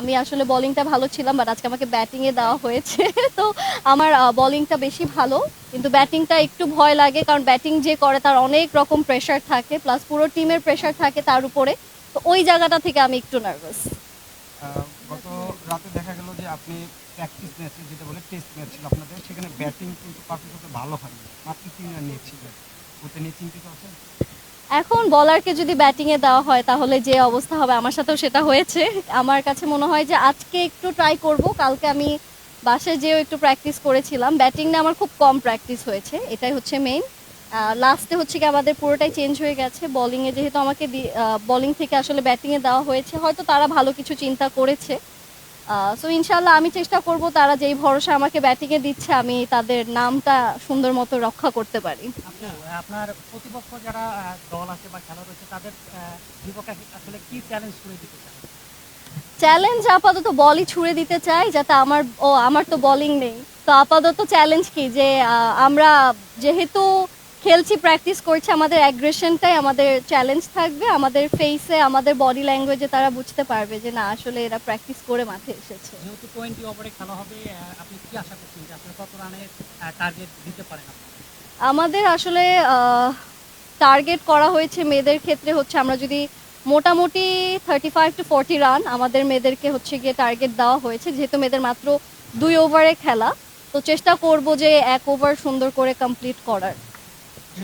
আমি আসলে বোলিংটা ভালো ছিলাম বাট আজকে আমাকে ব্যাটিংয়ে দেওয়া হয়েছে। তো আমার বোলিংটা বেশি ভালো, কিন্তু ব্যাটিংটা একটু ভয় লাগে, কারণ ব্যাটিং যে করে তার অনেক রকম প্রেশার থাকে প্লাস পুরো টিমের প্রেশার থাকে তার উপরে। তো ওই জায়গাটা থেকে আমি একটু নার্ভাস গত রাতে দেখা গেল যে আপনি প্র্যাকটিস ম্যাচে যেটা বলে টেস্ট ম্যাচ ছিল আপনাদের, সেখানে ব্যাটিং কিন্তু হতে ভালো হয়নি। মাত্র তিন রান নিয়েছিলেন। ওটা নিয়ে চিন্তিত আছেন? এখন বলারকে যদি ব্যাটিংয়ে দেওয়া হয়, তাহলে যে অবস্থা হবে, আমার সাথেও সেটা হয়েছে। আমার কাছে মনে হয় যে আজকে একটু ট্রাই করব, কালকে আমি বাসায় যেও একটু প্র্যাকটিস করেছিলাম। ব্যাটিং নিয়ে আমার খুব কম প্র্যাকটিস হয়েছে, এটাই হচ্ছে মেইন লাস্টে হচ্ছে কি আমাদের পুরোটাই চেঞ্জ হয়ে গেছে। বোলিংয়ে যেহেতু আমাকে বোলিং থেকে আসলে ব্যাটিংয়ে দেওয়া হয়েছে, হয়তো তারা ভালো কিছু চিন্তা করেছে। সো ইনশাল্লাহ আমি চেষ্টা করব তারা যেই ভরসা আমাকে ব্যাটিংয়ে দিচ্ছে আমি তাদের নামটা সুন্দর মতো রক্ষা করতে পারি। আপনার প্রতিপক্ষ যারা দল আছে বা খেলা রয়েছে তাদের বিপক্ষে আসলে কি চ্যালেঞ্জ করে দিতে চ্যালেঞ্জ আপাতত বলই ছুড়ে দিতে চাই যাতে আমার ও আমার তো বলিং নেই। তো আপাতত চ্যালেঞ্জ কি যে আমরা যেহেতু খেলছি প্র্যাকটিস করছি আমাদের অ্যাগ্রেশনটাই আমাদের চ্যালেঞ্জ থাকবে আমাদের ফেসে আমাদের বডি ল্যাঙ্গুয়েজে তারা বুঝতে পারবে যে না আসলে এরা প্র্যাকটিস করে মাঠে এসেছে। যেহেতু টোয়েন্টি ওভারে খেলা হবে আপনি কি আশা করছেন যে আপনি কত রানের টার্গেট দিতে পারেন আমাদের আসলে টার্গেট করা হয়েছে মেয়েদের ক্ষেত্রে হচ্ছে আমরা যদি মোটামুটি thirty five to forty run আমাদের মেয়েদেরকে হচ্ছে গিয়ে টার্গেট দেওয়া হয়েছে যেহেতু মেয়েদের মাত্র দুই ওভারে খেলা তো চেষ্টা করব যে এক ওভার সুন্দর করে কমপ্লিট করার।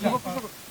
すいません。